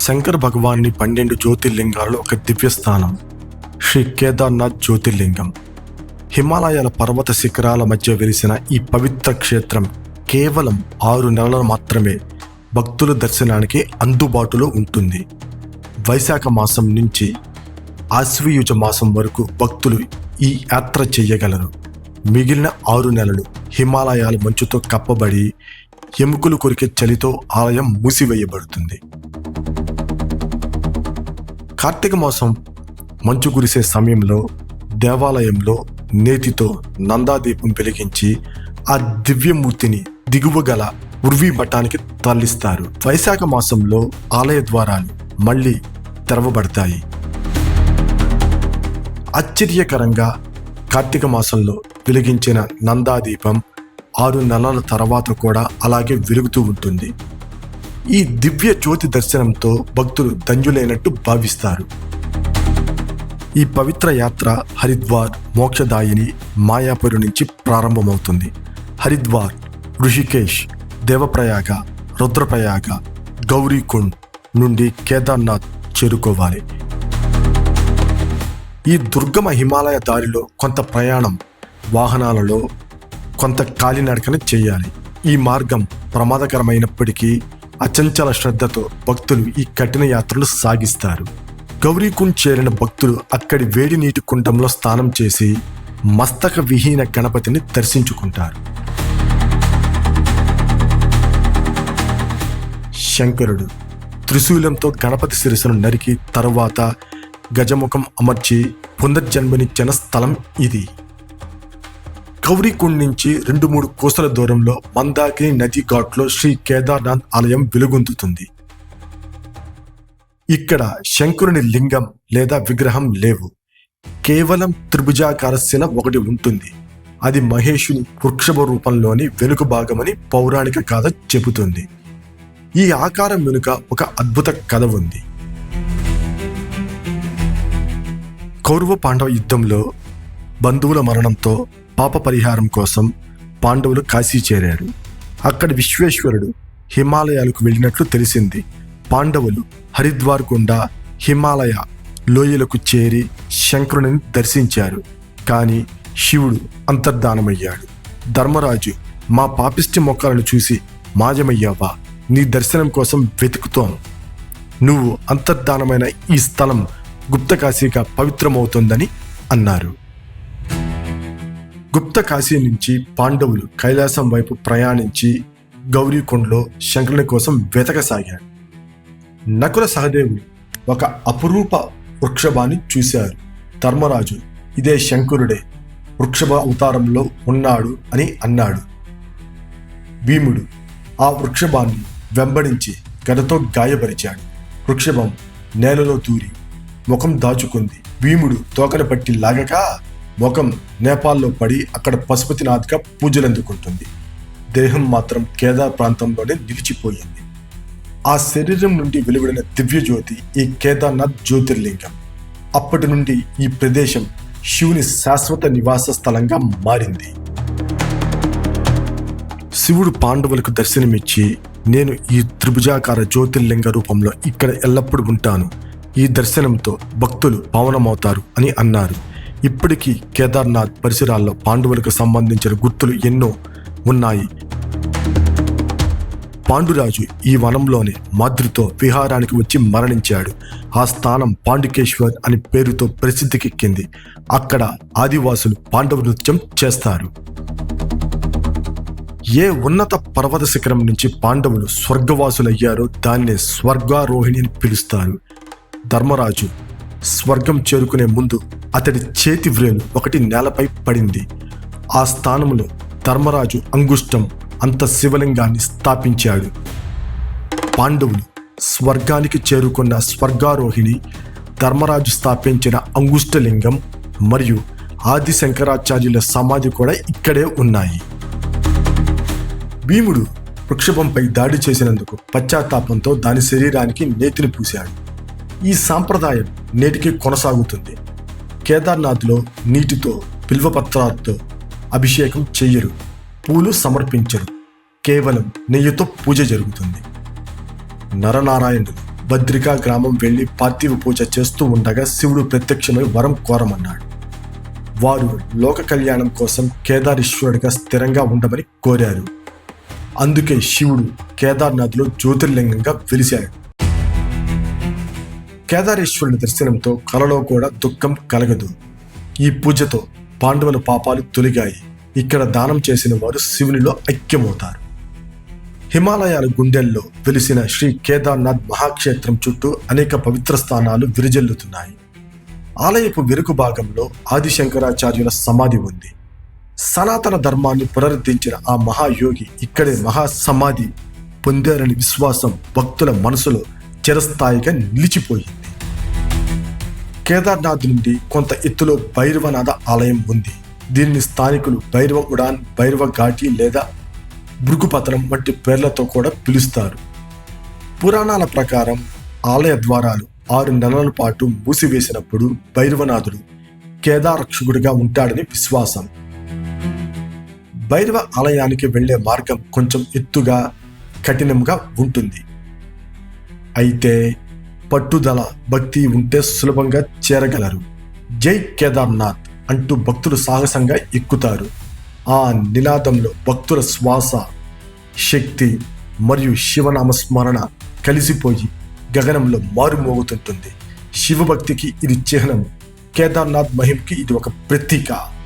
శంకర్ భగవాన్ని పన్నెండు జ్యోతిర్లింగాల్లో ఒక దివ్యస్థానం. శ్రీ కేదార్నాథ్ జ్యోతిర్లింగం. హిమాలయాల పర్వత శిఖరాల మధ్య వెలిసిన ఈ పవిత్ర క్షేత్రం కేవలం ఆరు నెలలు మాత్రమే భక్తుల దర్శనానికి అందుబాటులో ఉంటుంది. వైశాఖ మాసం నుంచి ఆశ్వయుజ మాసం వరకు భక్తులు ఈ యాత్ర చేయగలరు. మిగిలిన ఆరు నెలలు హిమాలయాల మంచుతో కప్పబడి ఎముకలు కొరికే చలితో ఆలయం మూసివేయబడుతుంది. కార్తీక మాసం మంచు కురిసే సమయంలో దేవాలయంలో నేతితో నందాదీపం వెలిగించి ఆ దివ్యమూర్తిని దిగువ గల ఉర్వీ మఠానికి తరలిస్తారు. వైశాఖ మాసంలో ఆలయ ద్వారాలు మళ్ళీ తెరవబడతాయి. ఆశ్చర్యకరంగా కార్తీక మాసంలో వెలిగించిన నందాదీపం ఆరు నెలల తర్వాత కూడా అలాగే వెలుగుతూ ఉంటుంది. ఈ దివ్య జ్యోతి దర్శనంతో భక్తులు ధన్యులైనట్టు భావిస్తారు. ఈ పవిత్ర యాత్ర హరిద్వార్ మోక్షదాయిని మాయాపురి నుంచి ప్రారంభమవుతుంది. హరిద్వార్ ఋషికేశ్ దేవప్రయాగ రుద్రప్రయాగ గౌరీకుండ్ నుండి కేదార్నాథ్ చేరుకోవాలి. ఈ దుర్గమ హిమాలయ దారిలో కొంత ప్రయాణం వాహనాలలో కొంత కాలినడకన చేయాలి. ఈ మార్గం ప్రమాదకరమైనప్పటికీ అచంచల శ్రద్ధతో భక్తులు ఈ కఠిన యాత్రలు సాగిస్తారు. గౌరీకుండ్ చేరిన భక్తులు అక్కడి వేడి నీటి కుండంలో స్నానం చేసి మస్తక విహీన గణపతిని దర్శించుకుంటారు. శంకరుడు త్రిశూలంతో గణపతి శిరస్సును నరికి తరువాత గజముఖం అమర్చి పునర్జన్మనిచ్చిన స్థలం ఇది. గౌరీకుండ్ నుంచి రెండు మూడు కోసల దూరంలో మందాకిని నది ఘాట్లో శ్రీ కేదార్నాథ్ ఆలయం వెలుగొందుతుంది. ఇక్కడ శంకరుని లింగం లేదా విగ్రహం లేవు. కేవలం త్రిభుజాకార శిల ఒకటి ఉంటుంది. అది మహేషుని వృక్షభ రూపంలోని వెనుక భాగమని పౌరాణిక కథ చెబుతుంది. ఈ ఆకారం వెనుక ఒక అద్భుత కథ ఉంది. కౌరవ పాండవ యుద్ధంలో బంధువుల మరణంతో పాప పరిహారం కోసం పాండవులు కాశీ చేరారు. అక్కడ విశ్వేశ్వరుడు హిమాలయాలకు వెళ్ళినట్లు తెలిసింది. పాండవులు హరిద్వార్ గుండా హిమాలయ లోయలకు చేరి శంకరుని దర్శించారు. కానీ శివుడు అంతర్ధానమయ్యాడు. ధర్మరాజు మా పాపిష్టి మొక్కలను చూసి మాజమయ్యావా నీ దర్శనం కోసం వెతుకుతోను నువ్వు అంతర్ధానమైన ఈ స్థలం గుప్తకాశీగా పవిత్రమవుతుందని అన్నారు. గుప్త కాశీ నుంచి పాండవులు కైలాసం వైపు ప్రయాణించి గౌరీకొండలో శంకరుని కోసం వెతకసాగారు. నకుల సహదేవుడు ఒక అపురూప వృక్షభాన్ని చూశారు. ధర్మరాజు ఇదే శంకరుడే వృక్షభ అవతారంలో ఉన్నాడు అని అన్నాడు. భీముడు ఆ వృక్షభాన్ని వెంబడించి గదతో గాయపరిచాడు. వృక్షభం నేలలో దూరి ముఖం దాచుకుంది. భీముడు తోకన పట్టి లాగక ముఖం నేపాల్లో పడి అక్కడ పశుపతినాథ్గా పూజలందుకుంటుంది. దేహం మాత్రం కేదార్ ప్రాంతంలోనే నిలిచిపోయింది. ఆ శరీరం నుండి వెలువడిన దివ్యజ్యోతి ఈ కేదార్నాథ్ జ్యోతిర్లింగం. అప్పటి నుండి ఈ ప్రదేశం శివుని శాశ్వత నివాస స్థలంగా మారింది. శివుడు పాండవులకు దర్శనమిచ్చి నేను ఈ త్రిభుజాకార జ్యోతిర్లింగ రూపంలో ఇక్కడ ఎల్లప్పుడూ ఉంటాను. ఈ దర్శనంతో భక్తులు పావనమవుతారు అని అన్నారు. ఇప్పటికీ కేదార్నాథ్ పరిసరాల్లో పాండవులకు సంబంధించిన గుర్తులు ఎన్నో ఉన్నాయి. పాండురాజు ఈ వనంలోనే మాద్రితో విహారానికి వచ్చి మరణించాడు. ఆ స్థానం పాండుకేశ్వర్ అని పేరుతో ప్రసిద్ధికెక్కింది అక్కడ ఆదివాసులు పాండవ నృత్యం చేస్తారు. ఏ ఉన్నత పర్వత శిఖరం నుంచి పాండవులు స్వర్గవాసులయ్యారో దాన్నే స్వర్గారోహిణి అని పిలుస్తారు. ధర్మరాజు స్వర్గం చేరుకునే ముందు అతడి చేతి వ్రేలు ఒకటి నేలపై పడింది. ఆ స్థానంలో ధర్మరాజు అంగుష్టం అంత శివలింగాన్ని స్థాపించాడు. పాండవులు స్వర్గానికి చేరుకున్న స్వర్గారోహిణి ధర్మరాజు స్థాపించిన అంగుష్టలింగం మరియు ఆది శంకరాచార్యుల సమాధి కూడా ఇక్కడే ఉన్నాయి. భీముడు వృక్షభంపై దాడి చేసినందుకు పశ్చాత్తాపంతో దాని శరీరానికి నేతిని పూశాడు. ఈ సాంప్రదాయం నేటికి కొనసాగుతుంది. కేదార్నాథ్లో నీటితో బిల్వపత్రాలతో అభిషేకం చెయ్యరు. పూలు సమర్పించరు. కేవలం నెయ్యితో పూజ జరుగుతుంది. నరనారాయణుడు భద్రికా గ్రామం వెళ్ళి పార్థివ పూజ చేస్తూ ఉండగా శివుడు ప్రత్యక్షమై వరం కోరమన్నాడు. వారు లోక కళ్యాణం కోసం కేదారీశ్వరుడిగా స్థిరంగా ఉండమని కోరారు. అందుకే శివుడు కేదార్నాథ్లో జ్యోతిర్లింగంగా వెలిశాడు. కేదారేశ్వరుని దర్శనంతో కలలో కూడా దుఃఖం కలగదు. ఈ పూజతో పాండవుల పాపాలు తొలిగాయి. ఇక్కడ దానం చేసిన వారు శివునిలో ఐక్యమవుతారు. హిమాలయాల గుండెల్లో వెలిసిన శ్రీ కేదార్నాథ్ మహాక్షేత్రం చుట్టూ అనేక పవిత్ర స్థానాలు విరిజల్లుతున్నాయి. ఆలయపు వెనుక భాగంలో ఆదిశంకరాచార్యుల సమాధి ఉంది. సనాతన ధర్మాన్ని పునరుద్ధరించిన ఆ మహాయోగి ఇక్కడే మహాసమాధి పొందారని విశ్వాసం భక్తుల మనసులో చిరస్థాయిగా నిలిచిపోయింది. కేదార్నాథ్ నుండి కొంత ఎత్తులో భైరవనాథ ఆలయం ఉంది. దీనిని స్థానికులు భైరవ ఉడాన్ భైరవ ఘాటి లేదా భృగుపతనం వంటి పేర్లతో కూడా పిలుస్తారు. పురాణాల ప్రకారం ఆలయ ద్వారాలు ఆరు నెలల పాటు మూసివేసినప్పుడు భైరవనాథుడు కేదారక్షకుడిగా ఉంటాడని విశ్వాసం. భైరవ ఆలయానికి వెళ్ళే మార్గం కొంచెం ఎత్తుగా కఠినంగా ఉంటుంది. అయితే పట్టుదల భక్తి ఉంటే సులభంగా చేరగలరు. జై కేదార్నాథ్ అంటూ భక్తులు సాహసంగా ఎక్కుతారు. ఆ నినాదంలో భక్తుల శ్వాస శక్తి మరియు శివనామ స్మరణ కలిసిపోయి గగనంలో మారుమోగుతుంటుంది. శివభక్తికి ఇది చిహ్నం కేదార్నాథ్ మహిమ్కి ఇది ఒక ప్రతీక.